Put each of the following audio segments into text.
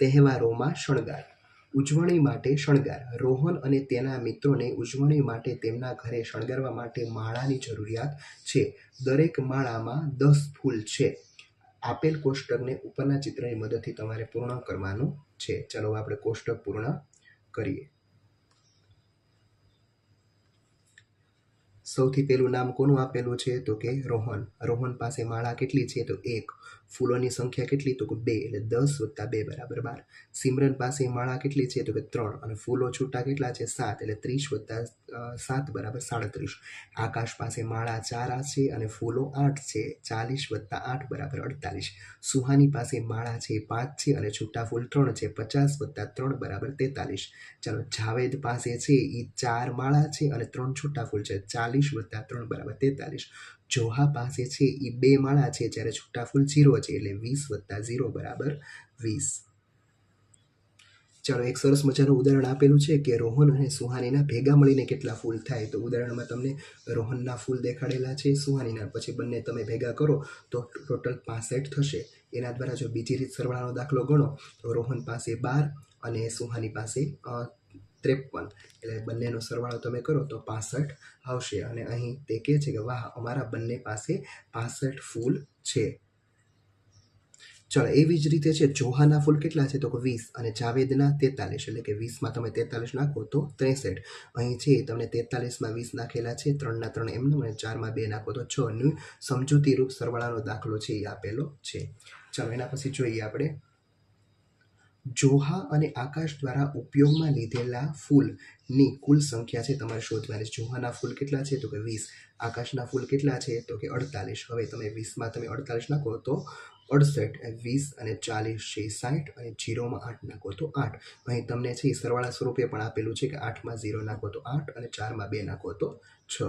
તહેવારોમાં શણગાર. ઉજવણી માટે શણગાર. રોહન અને તેના મિત્રોને ઉજવણી માટે તેમના ઘરે શણગારવા માટે માળાની જરૂરિયાત છે. દરેક માળામાં દસ ફૂલ છે. આપેલ કોષ્ટકને ઉપરના ચિત્રની મદદથી તમારે પૂર્ણ કરવાનું છે. ચાલો આપણે કોષ્ટક પૂર્ણ કરીએ. સૌથી પહેલું નામ કોનું આપેલું છે? તો કે રોહન. રોહન પાસે માળા કેટલી છે? તો એક ફૂલોની સંખ્યા કેટલી? તો કે બે એટલે દસ વત્તા બે બરાબર બાર. સિમરન પાસે માળા કેટલી છે? તો કે ત્રણ. અને ફૂલો છૂટા કેટલા છે? સાત એટલે ત્રીસ વત્તા સાત બરાબર સાડત્રીસ. આકાશ પાસે માળા ચાર છે અને ફૂલો આઠ છે. ચાલીસ વત્તા આઠ બરાબર અડતાલીસ. સુહાની પાસે માળા છે પાંચ છે અને છૂટા ફૂલ ત્રણ છે. પચાસ વત્તા ત્રણ બરાબર તેતાલીસ. ચાલો, જાવેદ પાસે છે એ ચાર માળા છે અને ત્રણ છૂટા ફૂલ છે. ચાલીસ વત્તા ત્રણ બરાબર તેતાલીસ. જોહા પાસે છે એ બે માળા છે, જ્યારે છૂટા ફૂલ જીરો છે, એટલે વીસ વત્તા ઝીરો બરાબર વીસ. ચાલો, એક સરસ મજાનું ઉદાહરણ આપેલું છે કે રોહન અને સુહાનીના ભેગા મળીને કેટલા ફૂલ થાય. તો ઉદાહરણમાં તમને રોહનના ફૂલ દેખાડેલા છે, સુહાનીના. પછી બંને તમે ભેગા કરો, તો ટોટલ પાસઠ થશે. એના દ્વારા જો બીજી રીત સરવાળાનો દાખલો ગણો, તો રોહન પાસે બાર અને સુહાની પાસે ત્રેપન એટલે બંનેનો સરવાળો તમે કરો તો પાસઠ આવશે. અને અહીં તે કહે છે કે વાહ, અમારા બંને પાસે પાસઠ ફૂલ છે. ચલો, એવી જ રીતે છે, જોહાના ફૂલ કેટલા છે? તો કે વીસ અને જાવેદના તેતાલીસ. એટલે કે વીસમાં તમે તેતાલીસ નાખો તો ત્રેસઠ. અહીં છે, તમને તેતાલીસમાં વીસ નાખેલા છે, ત્રણના ત્રણ એમનું અને ચારમાં બે નાખો તો છ. સમજૂતીરૂપ સમજૂતી રૂપ સરવાળાનો દાખલો છે, એ આપેલો છે. ચાલો, એના પછી જોઈએ આપણે. જોહા અને આકાશ દ્વારા ઉપયોગમાં લીધેલા ફૂલની કુલ સંખ્યા છે તમારે શોધવાની. જોહાના ફૂલ કેટલા છે? તો કે વીસ. આકાશના ફૂલ કેટલા છે? તો કે અડતાલીસ. હવે તમે વીસમાં તમે અડતાલીસ નાખો તો અડસઠ, વીસ અને ચાલીસ છે સાઠ અને જીરોમાં આઠ નાખો તો આઠ. અહીં તમને છે એ સરવાળા સ્વરૂપે પણ આપેલું છે કે આઠમાં ઝીરો નાખો તો આઠ અને ચારમાં બે નાખો તો છ.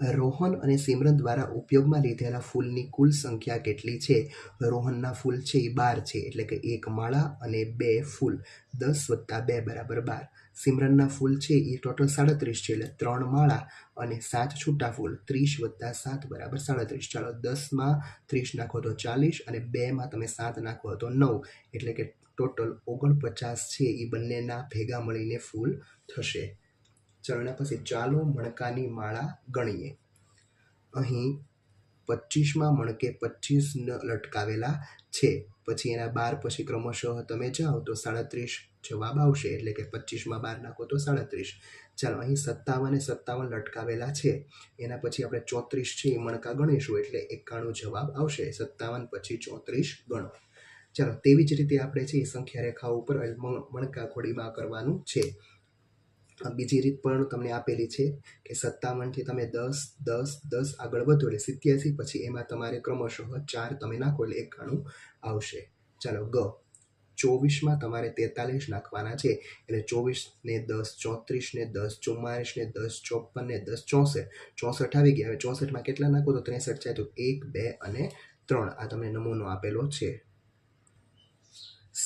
રોહન અને સિમરન દ્વારા ઉપયોગમાં લીધેલા ફૂલની કુલ સંખ્યા કેટલી છે? રોહનના ફૂલ છે એ બાર છે, એટલે કે એક માળા અને બે ફૂલ. દસ વત્તા બે બરાબર બાર. સિમરનના ફૂલ છે એ ટોટલ સાડત્રીસ છે, એટલે ત્રણ માળા અને સાત છૂટા ફૂલ. ત્રીસ વત્તા સાત બરાબર સાડત્રીસ. ચાલો દસમાં ત્રીસ નાખો તો ચાલીસ અને બેમાં તમે સાત નાખો તો નવ. એટલે કે ટોટલ ઓગણપચાસ છે એ બંનેના ભેગા મળીને ફૂલ થશે. એના પછી ચાલો મણકાની માળા ગણીએ. અહીં પચીસમાં મણકે પચીસ લટકાવેલા છે. પછી એના બાર પછી ક્રમશઃ તમે જાઓ તો સાડત્રીસ જવાબ આવશે. એટલે કે પચીસમાં બાર નાખો તો સાડત્રીસ. ચાલો, અહીં સત્તાવન અને સત્તાવન લટકાવેલા છે. એના પછી આપણે ચોત્રીસ છે એ મણકા ગણીશું એટલે એકાણું જવાબ આવશે. સત્તાવન પછી ચોત્રીસ ગણો. ચાલો, તેવી જ રીતે આપણે છે એ સંખ્યા રેખા ઉપર મણકા ખોડીમાં કરવાનું છે. બીજી રીત પણ તમને આપેલી છે કે સત્તાવનથી તમે દસ દસ દસ આગળ વધો એટલે સિત્યાસી, પછી એમાં તમારે ક્રમશઃ ચાર તમે નાખો એટલે એકાણું આવશે. ચાલો, ગ. ચોવીસમાં તમારે તેતાલીસ નાખવાના છે એટલે ચોવીસ ને દસ ચોત્રીસ ને દસ ચુમ્માલીસ ને દસ ચોપન ને દસ, ચોસઠ. ચોસઠ આવી ગયા. હવે ચોસઠમાં કેટલા નાખો તો ત્રેસઠ થાય તો એક, બે અને ત્રણ. આ તમને નમૂનો આપેલો છે.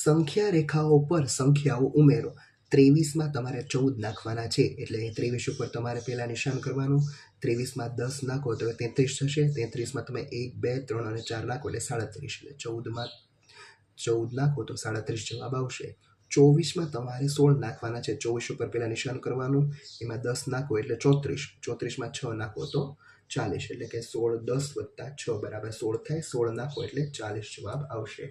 સંખ્યા રેખાઓ પર સંખ્યાઓ ઉમેરો. ત્રેવીસમાં તમારે ચૌદ નાખવાના છે. એટલે ત્રેવીસ ઉપર તમારે પહેલાં નિશાન કરવાનું. ત્રેવીસમાં દસ નાખો તો તેત્રીસ થશે. તેત્રીસમાં તમે એક, બે, ત્રણ અને ચાર નાખો એટલે સાડત્રીસ. એટલે ચૌદમાં ચૌદ નાખો તો સાડત્રીસ જવાબ આવશે. ચોવીસમાં તમારે સોળ નાખવાના છે. ચોવીસ ઉપર પહેલાં નિશાન કરવાનું. એમાં દસ નાખો એટલે ચોત્રીસ. ચોત્રીસમાં છ નાખો તો ચાલીસ. એટલે કે સોળ, દસ વત્તા છ બરાબર સોળ થાય. સોળ નાખો એટલે ચાલીસ જવાબ આવશે.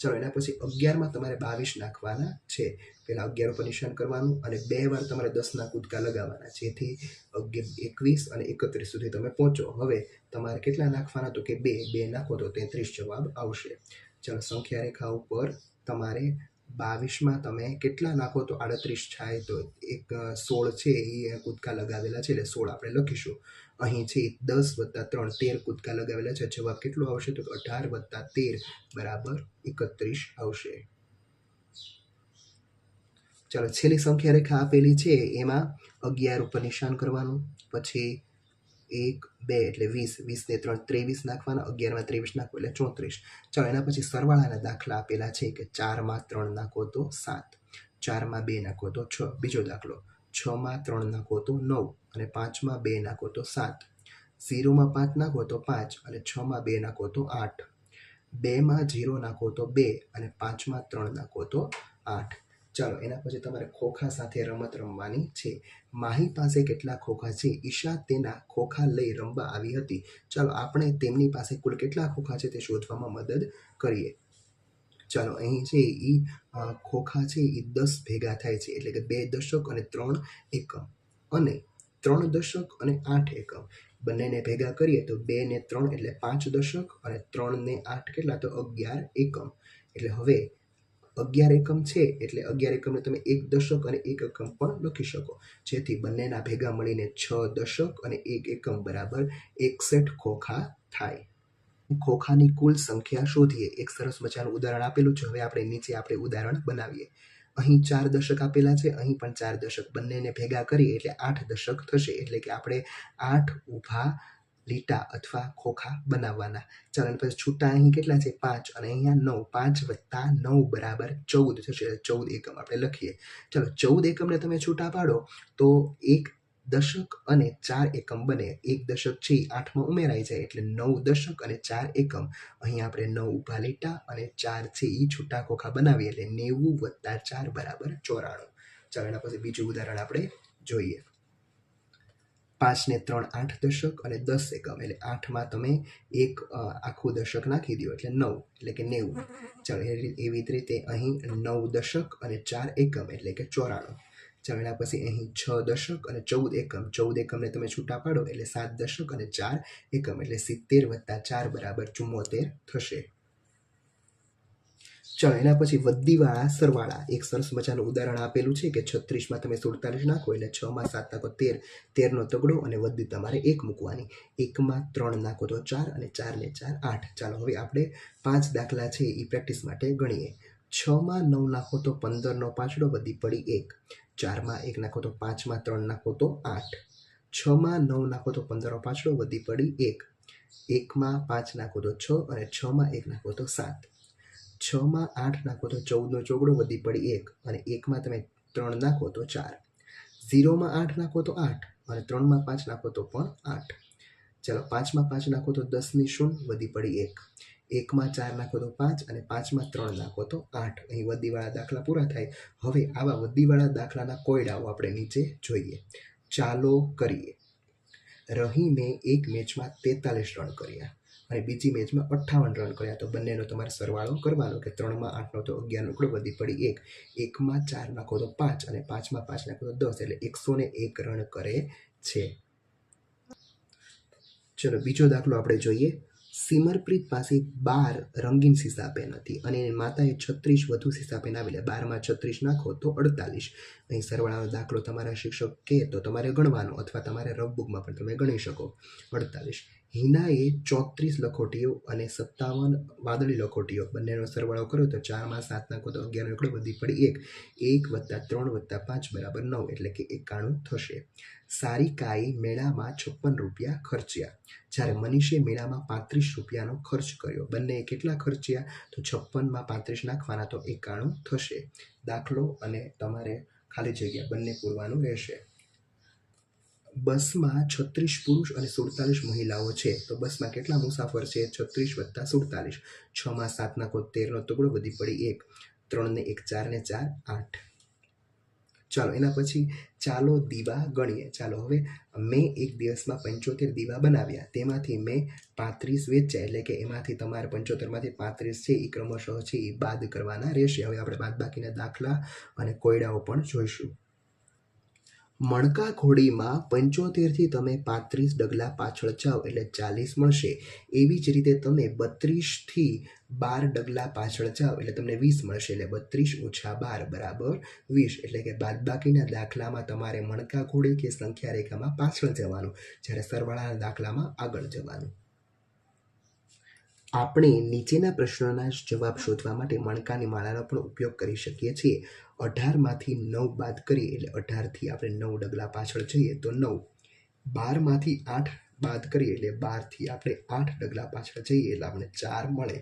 ચલો એના પછી અગિયારમાં તમારે બાવીસ નાખવાના છે. પહેલાં અગિયાર ઉપર કરવાનું અને બે વાર તમારે દસના કૂદકા લગાવવાના, જેથી અગિયાર, એકવીસ અને એકત્રીસ સુધી તમે પહોંચો. હવે તમારે કેટલા નાખવાના તો કે બે બે નાખો તો તેત્રીસ જવાબ આવશે. ચાલો, સંખ્યા રેખા ઉપર તમારે બાવીસમાં તમે કેટલા નાખો તો આડત્રીસ થાય તો એક સોળ છે એ કૂદકા લગાવેલા છે, એટલે સોળ આપણે લખીશું. અહીં છે દસ વત્તા ત્રણ, તેર કૂદકા લગાવેલા છે, જવાબ કેટલો આવશે તો અઢાર વત્તા તેર બરાબર એકત્રીસ આવશે. ચાલો છેલ્લી સંખ્યા રેખા આપેલી છે, એમાં અગિયાર ઉપર નિશાન કરવાનું, પછી એક, બે, એટલે વીસ વીસને ત્રણ, ત્રેવીસ નાખવાના, અગિયારમાં ત્રેવીસ નાખો એટલે ચોત્રીસ. ચાલો એના પછી સરવાળાના દાખલા આપેલા છે કે ચારમાં ત્રણ નાખો તો સાત, ચારમાં બે નાખો તો છ, બીજો દાખલો, છમાં ત્રણ નાખો તો નવ અને પાંચમાં બે નાખો તો સાત, ઝીરોમાં પાંચ નાખો તો પાંચ અને છમાં બે નાખો તો આઠ, બેમાં ઝીરો નાખો તો બે અને પાંચમાં ત્રણ નાખો તો આઠ. ચાલો, એના પછી તમારે ખોખા સાથે રમત રમવાની છે. માહી પાસે કેટલા ખોખા છે? ઈશા તેના ખોખા લઈ રમવા આવી હતી. ચાલો, આપણે તેમની પાસે કુલ કેટલા ખોખા છે તે શોધવામાં મદદ કરીએ. ચાલો, અહીં છે એ ખોખા છે એ દસ ભેગા થાય છે, એટલે કે બે દશક અને ત્રણ એકમ. અને ત્રણ દશક અને આઠ એકમ. બંનેને ભેગા કરીએ તો બે ને ત્રણ એટલે પાંચ દશક અને ત્રણ ને આઠ કેટલા? તો અગિયાર એકમ. એટલે હવે અગિયાર એકમ છે, એટલે અગિયાર એકમને તમે એક દશક અને એક એકમ પણ લખી શકો. જેથી બંનેના ભેગા મળીને છ દશક અને એક એકમ બરાબર એકસઠ ખોખા થાય. ખોખાની કુલ સંખ્યા શોધીએ. એક સરસ મજાનું ઉદાહરણ આપેલું છે. હવે આપણે નીચે આપણે ઉદાહરણ બનાવીએ. અહીં ચાર દશક આપેલા છે, અહીં પણ ચાર દશક બંનેને ભેગા કરીએ, એટલે આઠ દશક થશે. એટલે કે આપણે આઠ ઊભા લીટા અથવા ખોખા બનાવવાના. ચાલો પછી છૂટા અહીં કેટલા છે? પાંચ. અને અહીંયા નવ. પાંચ વત્તા નવ બરાબર ચૌદ થશે. ચૌદ એકમ આપણે લખીએ. ચાલો, ચૌદ એકમને તમે છૂટા પાડો તો એક દશક અને ચાર એકમ બને. એક દશક છે આઠમાં ઉમેરાઈ જાય. એટલે નવ દશક અને ચાર એકમ. અહીં આપણે નવ ઊભા લીટા અને ચાર છે એ છૂટા ખોખા બનાવીએ. એટલે નેવું વત્તા ચાર બરાબર ચોરાણું. ચાલો, એના પછી બીજું ઉદાહરણ આપણે જોઈએ. પાંચ ને ત્રણ આઠ દશક અને દસ એકમ. એટલે આઠમાં તમે એક આખું દશક નાખી દો, એટલે નવ, એટલે કે નેવું. ચાલો એવી જ રીતે અહીં નવ દશક અને ચાર એકમ, એટલે કે ચોરાણું. ચાલો, એના પછી અહીં છ દશક અને ચૌદ એકમ. ચૌદ એકમને તમે છૂટા પાડો, એટલે સાત દશક અને ચાર એકમ, એટલે સિત્તેર વત્તા ચાર બરાબર ચુમ્મોતેર થશે. ચાલો એના પછી વધીવાળા સરવાળા. એક સરસ મજાનું ઉદાહરણ આપેલું છે કે છત્રીસમાં તમે સુડતાલીસ નાખો એટલે છમાં સાત નાખો તેર. તેરનો તગડો અને વધી તમારે એક મૂકવાની. એકમાં ત્રણ નાખો તો ચાર અને ચારને ચાર આઠ. ચાલો હવે આપણે પાંચ દાખલા છે એ પ્રેક્ટિસ માટે ગણીએ. છમાં નવ નાખો તો પંદરનો પાછળો વધી પડી એક. ચારમાં એક નાખો તો પાંચમાં ત્રણ નાખો તો આઠ. છમાં નવ નાખો તો પંદરનો પાછળો વધી પડી એક. એકમાં પાંચ નાખો તો છ અને છમાં એક નાખો તો સાત. છમાં આઠ નાખો તો ચૌદનો ચોગડો વધી પડી એક અને એકમાં તમે ત્રણ નાખો તો ચાર. ઝીરોમાં આઠ નાખો તો આઠ અને ત્રણમાં પાંચ નાખો તો પણ આઠ. ચાલો પાંચમાં પાંચ નાખો તો દસની શૂન્ય વધી પડી એક. એકમાં ચાર નાખો તો પાંચ અને પાંચમાં ત્રણ નાખો તો આઠ. અહીં વધીવાળા દાખલા પૂરા થાય. હવે આવા વધીવાળા દાખલાના કોયડાઓ આપણે નીચે જોઈએ. ચાલો કરીએ. રહીમે એક મેચમાં તેતાલીસ રન કર્યા. અને બીજી મેચમાં અઠ્ઠાવન રન કર્યા. તો બંનેનો તમારે સરવાળો કરવાનો કે ત્રણમાં આઠનો તો અગિયાર ટુકડો વધી પડી એક. એકમાં ચાર નાખો તો પાંચ અને પાંચમાં પાંચ નાખો તો દસ. એટલે એકસો ને એક રન કરે છે. ચલો, બીજો દાખલો આપણે જોઈએ. સિમરપ્રીત પાસે બાર રંગીન સીસા પેન હતી અને એની માતાએ છત્રીસ વધુ સીસા પેન આવેલા. બારમાં છત્રીસ નાખો તો અડતાલીસ. અહીં સરવાળાનો દાખલો તમારા શિક્ષક કહે તો તમારે ગણવાનો અથવા તમારે રફબુકમાં પણ તમે ગણી શકો. અડતાલીસ. હિનાએ ચોત્રીસ લખોટીઓ અને સત્તાવન વાદળી લખોટીઓ બંનેનો સરવાળો કર્યો તો ચારમાં સાત કોતો અગિયાર એકડો વધી પડી એક. એક વત્તા ત્રણ વત્તા પાંચ બરાબર નવ એટલે કે એકાણું થશે. સારિકાએ મેળામાં છપ્પન રૂપિયા ખર્ચ્યા. જ્યારે મનીષે મેળામાં પાંત્રીસ રૂપિયાનો ખર્ચ કર્યો. બંનેએ કેટલા ખર્ચ્યા? તો છપ્પનમાં પાંત્રીસ નાખવાના તો એકાણું થશે. દાખલો અને તમારે ખાલી જગ્યા બંને પૂરવાનું રહેશે. બસમાં છત્રીસ પુરુષ અને સુડતાલીસ મહિલાઓ છે. તો બસમાં કેટલા મુસાફર છે? છત્રીસ વત્તા સુડતાલીસ. છમાં સાતના નાખો તેરનો ટુકડો, વધી પડી એક. ત્રણને એક, ચારને ચાર, આઠ. ચાલો, એના પછી ચાલો દીવા ગણીએ. ચાલો, હવે મેં એક દિવસમાં પંચોતેર દીવા બનાવ્યા. તેમાંથી મેં પાંત્રીસ વેચ્યા. એટલે કે એમાંથી તમારે પંચોતેરમાંથી પાંત્રીસ છે એ ક્રમશઃ છે એ બાદ કરવાના રહેશે. હવે આપણે બાદ બાકીના દાખલા અને કોયડાઓ પણ જોઈશું. મણકા ઘોડીમાં પંચોતેરથી તમે પાંત્રીસ ડગલા પાછળ જાઓ એટલે ચાલીસ મળશે. એવી જ રીતે તમે બત્રીસથી બાર ડગલા પાછળ જાઓ એટલે તમને વીસ મળશે એટલે બત્રીસ ઓછા બાર બરાબર વીસ. એટલે કે બાદબાકીના દાખલામાં તમારે મણકા ઘોડી કે સંખ્યા રેખામાં પાછળ જવાનું, જ્યારે સરવાળાના દાખલામાં આગળ જવાનું. આપણે નીચેના પ્રશ્નોના જવાબ શોધવા માટે મણકાની માળાનો પણ ઉપયોગ કરી શકીએ છીએ. અઢારમાંથી નવ બાદ કરીએ એટલે અઢારથી આપણે નવ ડગલા પાછળ જઈએ તો નવ. બારમાંથી આઠ બાદ કરીએ એટલે બારથી આપણે આઠ ડગલા પાછળ જઈએ એટલે આપણે ચાર મળે.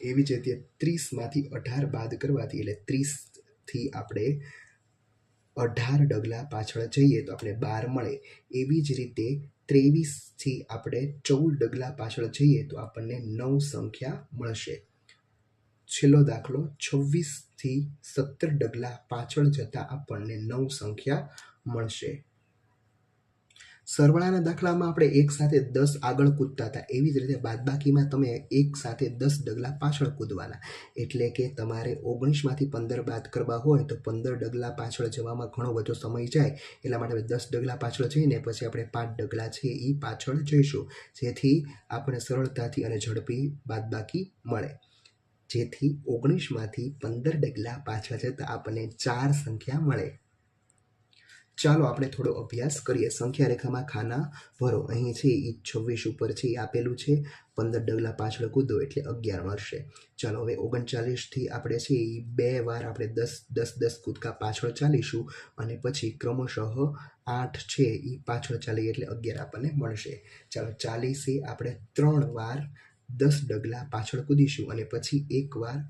એવી જ રીતે ત્રીસમાંથી અઢાર બાદ કરવાથી એટલે ત્રીસથી આપણે અઢાર ડગલા પાછળ જઈએ તો આપણે બાર મળે. એવી જ રીતે ત્રેવીસથી આપણે ચૌદ ડગલા પાછળ જઈએ તો આપણને નવ સંખ્યા મળશે. છેલ્લો દાખલો, છવ્વીસથી સત્તર ડગલા પાછળ જતાં આપણને નવ સંખ્યા મળશે. સરવાળાના દાખલામાં આપણે એક સાથે દસ આગળ કૂદતા હતા. એવી જ રીતે બાદબાકીમાં તમે એક સાથે દસ ડગલા પાછળ કૂદવાના. એટલે કે તમારે ઓગણીસમાંથી પંદર બાદ કરવા હોય તો પંદર ડગલા પાછળ જવામાં ઘણો બધો સમય જાય. એટલા માટે દસ ડગલા પાછળ જઈને પછી આપણે પાંચ ડગલા છે એ પાછળ જઈશું. જેથી આપણે સરળતાથી અને ઝડપી બાદબાકી મળે. જેથી ઓગણીસમાંથી પંદર ડગલા પાછળ જતાં આપણને ચાર સંખ્યા મળે. ચાલો આપણે થોડો અભ્યાસ કરીએ. સંખ્યા રેખામાં ખાના ભરો. અહીં છે એ છવ્વીસ ઉપર છે એ આપેલું છે. પંદર ડગલા પાછળ કૂદો એટલે અગિયાર મળશે. ચાલો હવે ઓગણચાલીસથી આપણે છે એ બે વાર આપણે દસ દસ દસ કૂદકા પાછળ ચાલીશું અને પછી ક્રમશઃ આઠ છે એ પાછળ ચાલીએ એટલે અગિયાર આપણને મળશે. ચાલો ચાલીસે આપણે ત્રણ વાર દસ ડગલા પાછળ કૂદીશું અને પછી એક વાર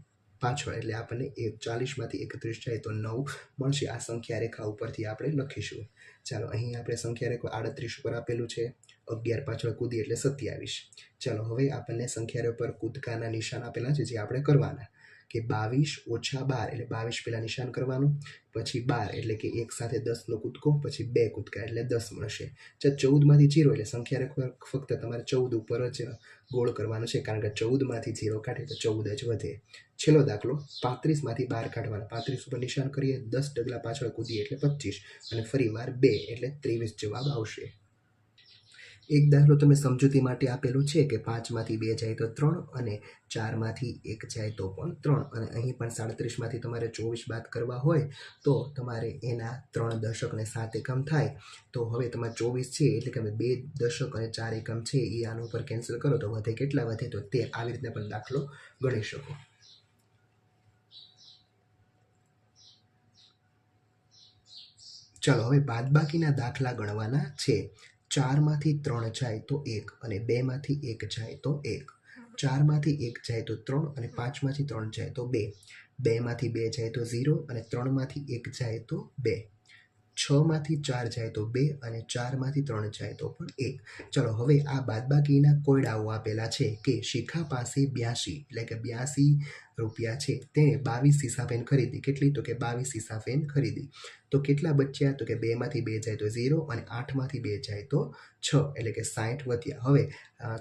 પાછળ, એટલે આપણને એક ચાલીસમાંથી એકત્રીસ જાય તો નવ મળશે. આ સંખ્યા રેખા ઉપરથી આપણે લખીશું. ચાલો, અહીં આપણે સંખ્યા રેખા આડત્રીસ ઉપર આપેલું છે. અગિયાર પાછળ કૂદી એટલે સત્યાવીસ. ચાલો, હવે આપણને સંખ્યા પર કૂદકાના નિશાન આપેલા છે જે આપણે કરવાના. કે બાવીસ ઓછા બાર, એટલે બાવીસ પહેલાં નિશાન કરવાનું, પછી બાર, એટલે કે એક સાથે દસનો કૂદકો, પછી બે કૂદકા, એટલે દસ મળશે. જો ચૌદમાંથી જીરો, એટલે સંખ્યા ફક્ત તમારે ચૌદ ઉપર જ ગોળ કરવાનો છે, કારણ કે ચૌદમાંથી જીરો કાઢે તો ચૌદ જ વધે. છેલ્લો દાખલો પાંત્રીસમાંથી બાર કાઢવાના. પાંત્રીસ ઉપર નિશાન કરીએ, દસ ડગલા પાછળ કૂદીએ, એટલે પચીસ. અને ફરી વાર બે, એટલે ત્રેવીસ જવાબ આવશે. એક દાખલો તમે સમજૂતી માટે આપેલું છે કે પાંચમાંથી બે જાય તો ત્રણ અને ચારમાંથી એક જાય તો પણ ત્રણ. અને અહીં પણ સાડત્રીસમાંથી તમારે ચોવીસ બાદ કરવા હોય તો તમારે એના ત્રણ દશક અને સાત એકમ થાય. તો હવે તમારે ચોવીસ છે, એટલે કે બે દશક અને ચાર એકમ છે, એ આના ઉપર કેન્સલ કરો તો વધે કેટલા વધે તો તે આવી રીતના પણ દાખલો ગણી શકો. ચાલો હવે બાદબાકીના દાખલા ગણવાના છે. ચારમાંથી ત્રણ જાય તો એક અને બેમાંથી એક જાય તો એક. ચારમાંથી એક જાય તો ત્રણ અને પાંચમાંથી ત્રણ જાય તો બે. બેમાંથી બે જાય તો ઝીરો અને ત્રણમાંથી એક જાય તો બે. છમાંથી ચાર જાય તો બે અને ચારમાંથી ત્રણ જાય તો પણ એક. ચલો, હવે આ બાદબાકીના કોયડાઓ આપેલા છે કે શિખા પાસે બ્યાસી એટલે કે બ્યાસી રૂપિયા છે. તેણે બાવીસ સીસા પેન ખરીદી. કેટલી? તો કે બાવીસ સીસા પેન ખરીદી. તો કેટલા બચ્યા? તો કે બેમાંથી બે જાય તો ઝીરો અને આઠમાંથી બે જાય તો છ એટલે કે સાઠ વધ્યા. હવે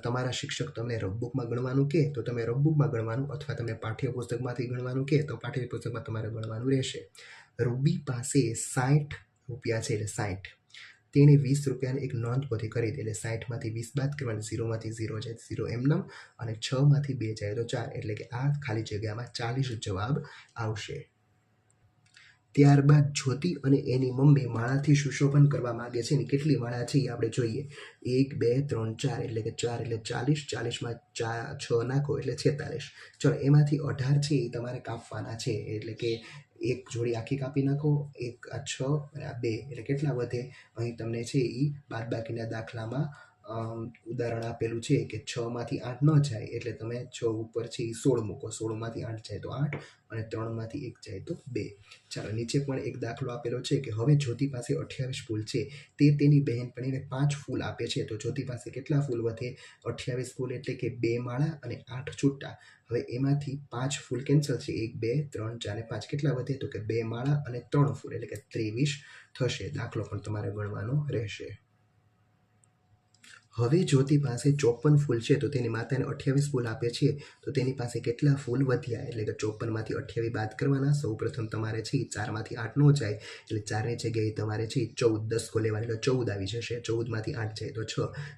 તમારા શિક્ષક તમને રબબુકમાં ગણવાનું કે તો તમે રબબુકમાં ગણવાનું અથવા તમને પાઠ્યપુસ્તકમાંથી ગણવાનું કે તો પાઠ્યપુસ્તકમાં તમારે ગણવાનું રહેશે. રૂબી પાસે સાઠ રૂપિયા છે એટલે સાઠ. તેણે વીસ રૂપિયાની એક નોંધપોથી કરી એટલે સાઠમાંથી વીસ બાદ કરવાની ઝીરોમાંથી ઝીરો જાય ઝીરો એમનમ અને છમાંથી બે જાય તો ચાર. એટલે કે આ ખાલી જગ્યામાં ચાલીસ જવાબ આવશે. ત્યારબાદ જ્યોતિ અને એની મમ્મી માળાથી સુશોભન કરવા માગે છે ને કેટલી માળા છે એ આપણે જોઈએ. એક, બે, ત્રણ, ચાર એટલે કે ચાર એટલે ચાલીસ. ચાલીસમાં ચાર છ નાખો એટલે છેતાલીસ. ચલો, એમાંથી અઢાર છે એ તમારે કાપવાના છે. એટલે કે એક જોડી આખી કાપી નાખો, એક, આ છ અને આ બે. એટલે કેટલા વધે? અહીં તમને છે એ બાદબાકીના દાખલામાં ઉદાહરણ આપેલું છે કે છમાંથી આઠ ન જાય, એટલે તમે છ ઉપર છે એ સોળ મૂકો. સોળમાંથી આઠ જાય તો આઠ અને ત્રણમાંથી એક જાય તો બે. ચાલો, નીચે પણ એક દાખલો આપેલો છે કે હવે જ્યોતિ પાસે અઠ્યાવીસ ફૂલ છે. તે તેની બહેનપણીને પાંચ ફૂલ આપે છે. તો જ્યોતિ પાસે કેટલા ફૂલ વધે? અઠ્યાવીસ ફૂલ એટલે કે બે માળા અને આઠ છૂટા. હવે એમાંથી પાંચ ફૂલ કેન્સલ છે. એક, બે, ત્રણ, ચાર ને પાંચ. કેટલા વધે? તો કે બે માળા અને ત્રણ ફૂલ એટલે કે ત્રેવીસ થશે. દાખલો પણ તમારે ગણવાનો રહેશે. હવે જ્યોતિ પાસે ચોપન ફૂલ છે, તો તેની માતાને અઠ્યાવીસ ફૂલ આપે છે, તો તેની પાસે કેટલા ફૂલ વધ્યા? એટલે કે ચોપનમાંથી અઠ્યાવીસ બાદ કરવાના સૌ પ્રથમ તમારે છે ચારમાંથી આઠ નો જાય, એટલે ચારની જગ્યાએ તમારે છે ચૌદ, દસ કો લેવાની એટલે ચૌદ આવી જશે, ચૌદમાંથી આઠ જાય, તો છ.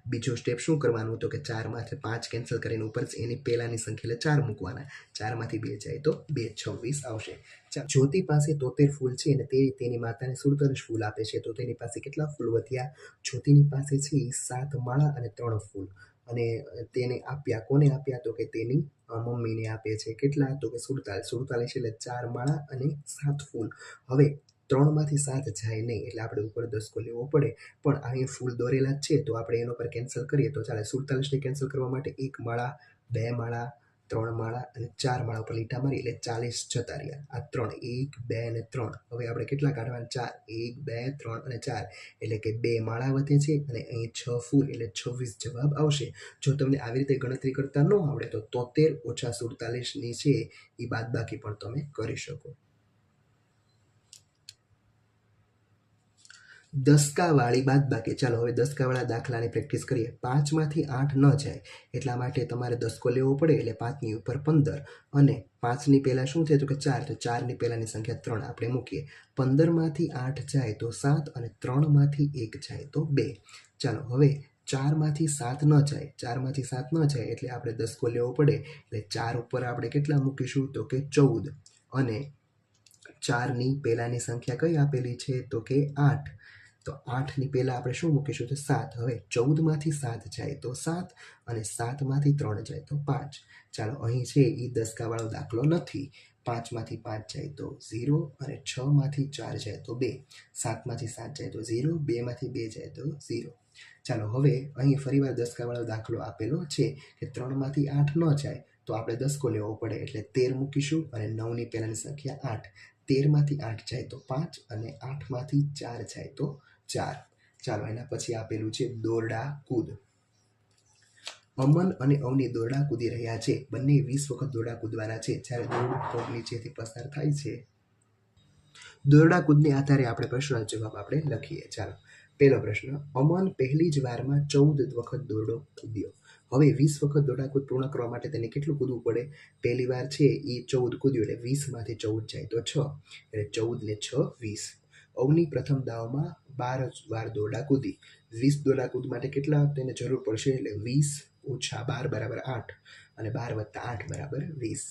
બીજો સ્ટેપ શું કરવાનું તો કે ચારમાંથી પાંચ કેન્સલ કરીને ઉપર એની પહેલાંની સંખ્યા, એટલે ચાર મૂકવાના, ચારમાંથી બે જાય, તો બે છવ્વીસ આવશે. જ્યોતિ પાસે તોતેર ફૂલ છે અને તે તેની માતાને સુડતાલીસ ફૂલ આપે છે. તો તેની પાસે કેટલા ફૂલ વધ્યા? જ્યોતિની પાસે છે સાત માળા અને ત્રણ ફૂલ. અને તેને આપ્યા, કોને આપ્યા? તો કે તેની મમ્મીને આપે છે. કેટલા? તો કે સુડતાલીસ સુડતાલીસ એટલે ચાર માળા અને સાત ફૂલ. હવે ત્રણમાંથી સાત જાય નહીં, એટલે આપણે ઉપર દસકો લેવો પડે. પણ અહીં ફૂલ દોરેલા જ છે, તો આપણે એનો પર કેન્સલ કરીએ. તો ચાલે સુડતાલીસને કેન્સલ કરવા માટે એક માળા, બે માળા ત્રણ માળા અને ચાર માળા ઉપર લીટા મારી એટલે ચાલીસ જતા રહ્યા. આ ત્રણ, એક, બે અને ત્રણ. હવે આપણે કેટલા કાઢવાના? ચાર, એક, બે, ત્રણ અને ચાર. એટલે કે બે માળા વધે છે અને અહીં છ ફૂલ એટલે છવ્વીસ જવાબ આવશે. જો તમને આવી રીતે ગણતરી કરતા ન આવડે તો તોતેર ઓછા સુડતાલીસની છે. એ બાદબાકી પણ તમે કરી શકો. દસકાવાળી બાદ બાકી. ચાલો હવે દસકાવાળા દાખલાની પ્રેક્ટિસ કરીએ. પાંચમાંથી આઠ ન જાય એટલા માટે તમારે દસકો લેવો પડે એટલે પાંચની ઉપર પંદર અને પાંચની પહેલાં શું છે તો કે ચાર. તો ચારની પહેલાંની સંખ્યા ત્રણ. આપણે મૂકીએ. પંદરમાંથી આઠ જાય તો સાત અને ત્રણમાંથી એક જાય તો બે. ચાલો, હવે ચારમાંથી સાત ન જાય. ચારમાંથી સાત ન જાય એટલે આપણે દસકો લેવો પડે. એટલે ચાર ઉપર આપણે કેટલા મૂકીશું? તો કે ચૌદ. અને ચારની પહેલાંની સંખ્યા કઈ આપેલી છે? તો કે આઠ. તો આઠની પહેલાં આપણે શું મૂકીશું? તો સાત. હવે ચૌદમાંથી સાત જાય તો સાત અને સાતમાંથી ત્રણ જાય તો પાંચ. ચાલો, અહીં છે એ દસકાવાળો દાખલો નથી. પાંચમાંથી પાંચ જાય તો ઝીરો અને છમાંથી ચાર જાય તો બે. સાતમાંથી સાત જાય તો ઝીરો, બેમાંથી બે જાય તો ઝીરો. ચાલો, હવે અહીં ફરીવાર દસકાવાળો દાખલો આપેલો છે કે ત્રણમાંથી આઠ ન જાય તો આપણે દસકો લેવો પડે. એટલે તેર મૂકીશું અને નવની પહેલાંની સંખ્યા આઠ. તેરમાંથી આઠ જાય તો પાંચ અને આઠમાંથી ચાર જાય તો ચાર. ચાલો એના પછી આપેલું છે દોરડા કૂદ. અમન અને અવની દોરડા કૂદી રહ્યા છે. બંને વીસ વખત દોરડા કૂદવાના છે. જ્યારે દોરડું પગ નીચેથી પસાર થાય છે. દોરડા કૂદને આધારે આપણે પ્રશ્ન જવાબ આપણે લખીએ. ચાલો, પહેલો પ્રશ્ન. અમન પહેલી જ વારમાં ચૌદ વખત દોરડો કૂદ્યો. હવે વીસ વખત દોડાકૂદ પૂર્ણ કરવા માટે તેને કેટલું કૂદવું પડે? પહેલી વાર છે એ ચૌદ કૂદ્યું એટલે વીસમાંથી ચૌદ જાય તો છ. એટલે ચૌદ ને છ, વીસ. અવની પ્રથમ દાવમાં બાર વાર દોરડા કૂદી વીસ દોરડા કૂદ માટે કેટલા? તેને જરૂર પડશે એટલે વીસ ઓછા બાર બરાબર આઠ અને બાર વત્તા આઠ બરાબર વીસ.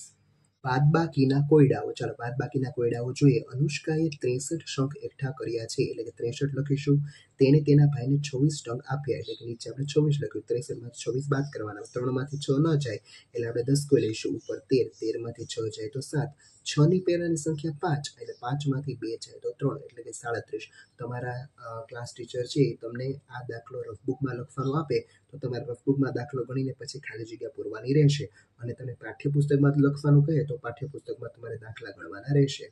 બાદબાકીના કોયડાઓ. ચાલો, બાદબાકીના કોયડાઓ જોઈએ. અનુષ્કાએ ત્રેસઠ શંખ એકઠા કર્યા છે. એટલે કે ત્રેસઠ લખીશું. તેણે તેના ભાઈને છવ્વીસ ટંક આપ્યા એટલે કે નીચે આપણે છવ્વીસ લખ્યું. ત્રેસઠમાં છવ્વીસ બાદ કરવાના. ત્રણમાંથી છ ન જાય એટલે આપણે દસ કોઈ લઈશું. ઉપર તેર. તેરમાંથી છ જાય તો સાત. છની પહેલાંની સંખ્યા પાંચ એટલે પાંચમાંથી બે જાય તો ત્રણ એટલે કે સાડત્રીસ. તમારા ક્લાસ ટીચર છે તમને આ દાખલો રફબુકમાં લખવાનો આપે તો તમારે રફબુકમાં દાખલો ગણીને પછી ખાલી જગ્યા પૂરવાની રહેશે. અને તમે પાઠ્યપુસ્તકમાં લખવાનું કહે તો પાઠ્યપુસ્તકમાં તમારે દાખલા ગણવાના રહેશે.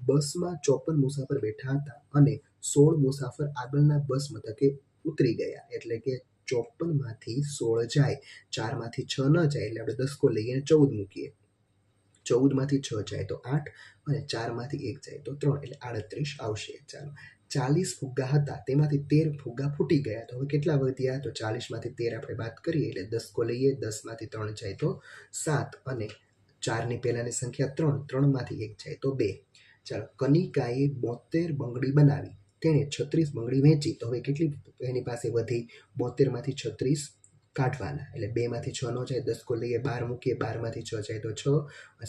બસમાં ચોપન મુસાફર બેઠા હતા અને સોળ મુસાફર આગળના બસ મથકે ઉતરી ગયા. એટલે કે ચોપનમાંથી સોળ જાય, ચારમાંથી છ ન જાય, એટલે આપણે દસકો લઈએ ચૌદ મૂકીએ. ચૌદમાંથી છ જાય તો આઠ અને ચારમાંથી એક જાય તો ત્રણ, એટલે આડત્રીસ આવશે. ચાલો, ચાલીસ ફુગ્ગા હતા, તેમાંથી તેર ફુગ્ગા ફૂટી ગયા. તો હવે કેટલા વધ્યા? તો ચાલીસમાંથી તેર આપણે વાત કરીએ, એટલે દસકો લઈએ, દસમાંથી ત્રણ જાય તો સાત અને ચારની પહેલાંની સંખ્યા ત્રણ, ત્રણમાંથી એક જાય તો બે. ચાલો, કનિકાએ બોતેર બંગડી બનાવી તેણે છત્રીસ બંગડી વેચી. તો હવે કેટલી એની પાસે વધી બોતેરમાંથી છત્રીસ કાઢવાના. એટલે બેમાંથી છ નો જાય દસ કો લઈએ, બાર મૂકીએ, બારમાંથી છ જાય તો છ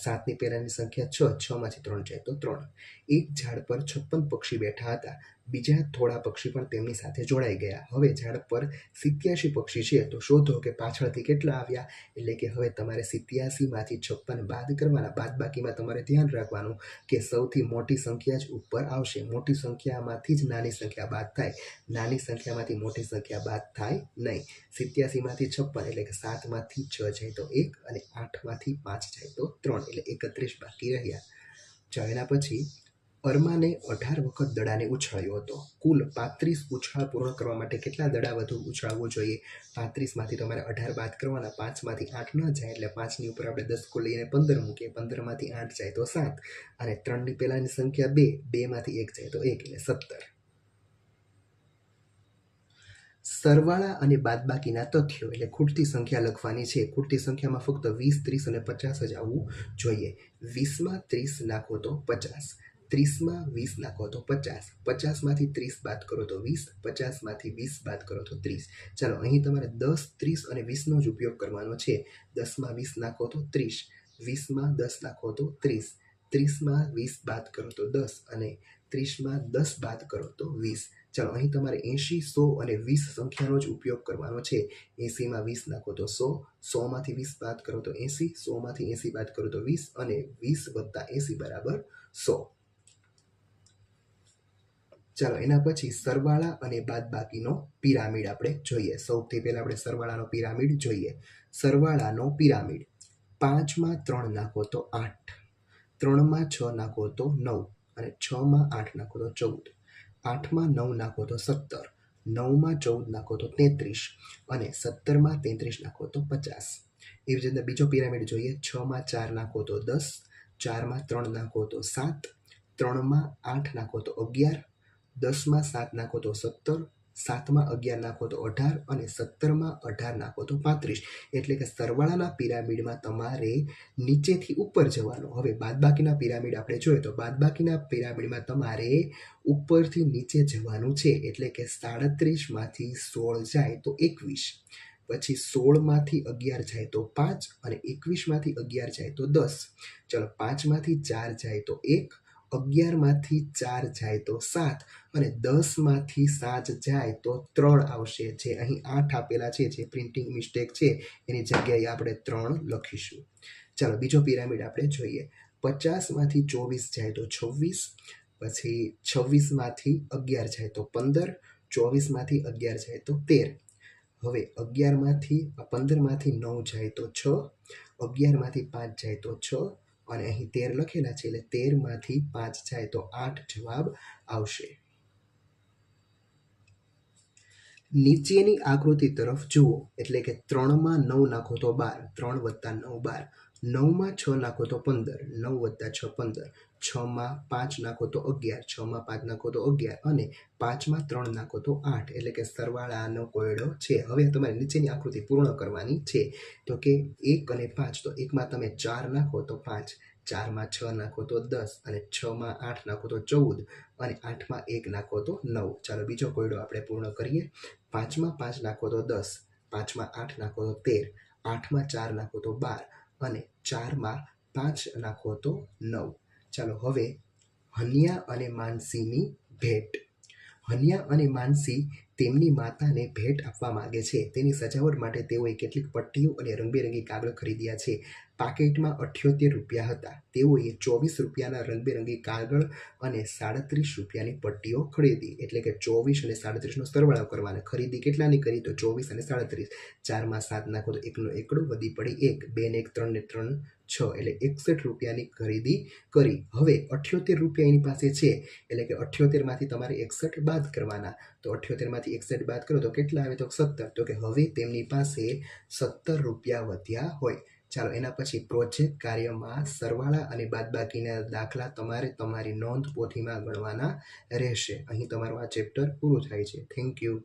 સાતની પહેલાંની સંખ્યા છ, છમાંથી ત્રણ જાય તો ત્રણ. એક ઝાડ પર છપ્પન પક્ષી બેઠા હતા. બીજા થોડા પક્ષી પણ તેમની સાથે જોડાઈ ગયા. હવે ઝાડ પર સિત્યાસી પક્ષી છે, તો શોધો કે પાછળથી કેટલા આવ્યા? એટલે કે હવે તમારે સિત્યાસીમાંથી છપ્પન બાદ કરવાના બાદ બાકીમાં તમારે ધ્યાન રાખવાનું કે સૌથી મોટી સંખ્યા જ ઉપર આવશે. મોટી સંખ્યામાંથી જ નાની સંખ્યા બાદ થાય. નાની સંખ્યામાંથી મોટી સંખ્યા બાદ થાય નહીં. સિત્યાસીમાંથી છપ્પન, એટલે કે સાતમાંથી છ જાય તો એક અને આઠમાંથી પાંચ જાય તો ત્રણ, એટલે એકત્રીસ બાકી રહ્યા. ચાલો પછી અરમાને અઢાર વખત દડાને ઉછળ્યો હતો. કુલ પાંત્રીસ ઉછાળ પૂર્ણ કરવા માટે કેટલા દડા વધુ ઉછાળવો જોઈએ? પાંત્રીસમાંથી તમારે અઢાર બાદ કરવાના, પાંચમાંથી આઠ ન જાય એટલે પાંચની ઉપર આપણે દસ કો લઈને પંદર મૂકીએ. પંદરમાંથી આઠ જાય તો સાત અને ત્રણની પહેલાંની સંખ્યા બે, બેમાંથી એક જાય તો એક એટલે સત્તર. સરવાળા અને બાદબાકીના તથ્યો એટલે ખૂટતી સંખ્યા લખવાની છે. ખૂટતી સંખ્યામાં ફક્ત વીસ, ત્રીસ અને પચાસ જ આવવું જોઈએ. વીસમાં ત્રીસ નાખો તો પચાસ. ત્રીસમાં વીસ નાખો તો પચાસ. પચાસમાંથી ત્રીસ બાદ કરો તો વીસ, પચાસમાંથી વીસ બાદ કરો તો ત્રીસ. ચાલો, અહીં તમારે દસ, ત્રીસ અને વીસનો જ ઉપયોગ કરવાનો છે. દસમાં વીસ નાખો તો ત્રીસ. વીસમાં દસ નાખો તો ત્રીસ. ત્રીસમાં વીસ બાદ કરો તો દસ અને ત્રીસમાં દસ બાદ કરો તો વીસ. ચાલો, અહીં તમારે એંશી, સો અને વીસ સંખ્યાનો જ ઉપયોગ કરવાનો છે. એંસીમાં વીસ નાખો તો સો. સોમાંથી વીસ બાદ કરો તો એંસી સોમાંથી એંસી બાદ કરો તો વીસ અને વીસ વત્તા એંસી બરાબર સો. ચાલો, એના પછી સરવાળા અને બાદબાકીનો પિરામિડ આપણે જોઈએ. સૌથી પહેલાં આપણે સરવાળાનો પિરામિડ જોઈએ. સરવાળાનો પિરામિડ. પાંચમાં ત્રણ નાખો તો આઠ. ત્રણમાં છ નાખો તો નવ અને છમાં આઠ નાખો તો ચૌદ. આઠમાં નવ નાખો તો સત્તર. નવમાં ચૌદ નાખો તો તેત્રીસ અને સત્તરમાં તેત્રીસ નાખો તો પચાસ. એવી જ રીતના બીજો પિરામિડ જોઈએ. છમાં ચાર નાખો તો દસ. ચારમાં ત્રણ નાખો તો સાત. ત્રણમાં આઠ નાખો તો અગિયાર. દસમાં સાત નાખો તો સત્તર, સાતમાં અગિયાર નાખો તો અઢાર અને સત્તરમાં અઢાર નાખો તો પાંત્રીસ. એટલે કે સરવાળાના પિરામિડમાં તમારે નીચેથી ઉપર જવાનું. હવે બાદબાકીના પિરામિડ આપણે જોઈએ તો બાદબાકીના પિરામિડમાં તમારે ઉપરથી નીચે જવાનું છે. એટલે કે સાડત્રીસમાંથી સોળ જાય તો એકવીસ. પછી સોળમાંથી અગિયાર જાય તો પાંચ અને એકવીસમાંથી અગિયાર જાય તો દસ. ચલો પાંચમાંથી ચાર જાય તો એક. અગિયારમાંથી ચાર જાય તો સાત અને દસમાંથી સાત જાય તો ત્રણ આવશે. જે અહીં આઠ આપેલા છે, જે પ્રિન્ટિંગ મિસ્ટેક છે, એની જગ્યાએ આપણે ત્રણ લખીશું. ચાલો, બીજો પિરામિડ આપણે જોઈએ. પચાસમાંથી ચોવીસ જાય તો છવ્વીસ, પછી છવ્વીસમાંથી અગિયાર જાય તો પંદર, ચોવીસમાંથી અગિયાર જાય તો તેર. હવે અગિયારમાંથી, પંદરમાંથી નવ જાય તો છ, અગિયારમાંથી પાંચ જાય તો છ અને અહીં તેર લખેલા છે એટલે તેરમાંથી પાંચ જાય તો આઠ જવાબ આવશે. નીચેની આકૃતિ તરફ જુઓ, એટલે કે ત્રણમાં નવ નાખો તો બાર, ત્રણ વત્તા નવ બાર. નવમાં છ નાખો તો પંદર નવ વત્તા છ પંદર છમાં પાંચ નાખો તો અગિયાર છમાં પાંચ નાખો તો અગિયાર અને પાંચમાં ત્રણ નાખો તો આઠ એટલે કે સરવાળાનો કોયડો છે હવે તમારે નીચેની આકૃતિ પૂર્ણ કરવાની છે તો કે એક અને પાંચ તો એકમાં તમે ચાર નાખો તો પાંચ ચારમાં છ નાખો તો દસ અને છમાં આઠ નાખો તો ચૌદ અને આઠમાં એક નાખો તો નવ ચાલો બીજો કોયડો આપણે પૂર્ણ કરીએ પાંચમાં પાંચ નાખો તો દસ પાંચમાં આઠ નાખો તો તેર આઠમાં ચાર નાખો તો બાર અને ચારમાં પાંચ નાખો તો નવ. ચાલો હવે હન્યા અને માનસીની ભેટ. હન્યા અને માનસી તેમની માતાને ભેટ આપવા માગે છે. તેની સજાવટ માટે તેઓએ કેટલીક પટ્ટીઓ અને રંગબેરંગી કાગળ ખરીદ્યા છે. પાકેટમાં અઠ્યોતેર રૂપિયા હતા. તેઓએ ચોવીસ રૂપિયાના રંગબેરંગી કાગળ અને સાડત્રીસ રૂપિયાની પટ્ટીઓ ખરીદી. એટલે કે ચોવીસ અને સાડત્રીસનો સરવાળો કરવાનો. ખરીદી કેટલાની કરી? તો ચોવીસ અને સાડત્રીસ. ચારમાં સાત નાખો તો એકનો એકડો વધી પડી એક. બે ને એક ત્રણ ને ત્રણ છ એટલે એકસઠ રૂપિયાની ખરીદી કરી. હવે અઠ્યોતેર રૂપિયા એની પાસે છે એટલે કે અઠ્યોતેરમાંથી તમારે એકસઠ બાદ કરવાના. તો અઠ્યોતેરમાંથી એકસઠ બાદ કરો તો કેટલા આવે? તો સત્તર. તો કે હવે તેમની પાસે સત્તર રૂપિયા વધ્યા હોય. ચાલો એના પછી પ્રોજેક્ટ કાર્યમાં સરવાળા અને બાદબાકીના દાખલા તમારે તમારી નોંધ પોથીમાં ગણવાના રહેશે. અહીં તમારું આ ચેપ્ટર પૂરું થાય છે. Thank you.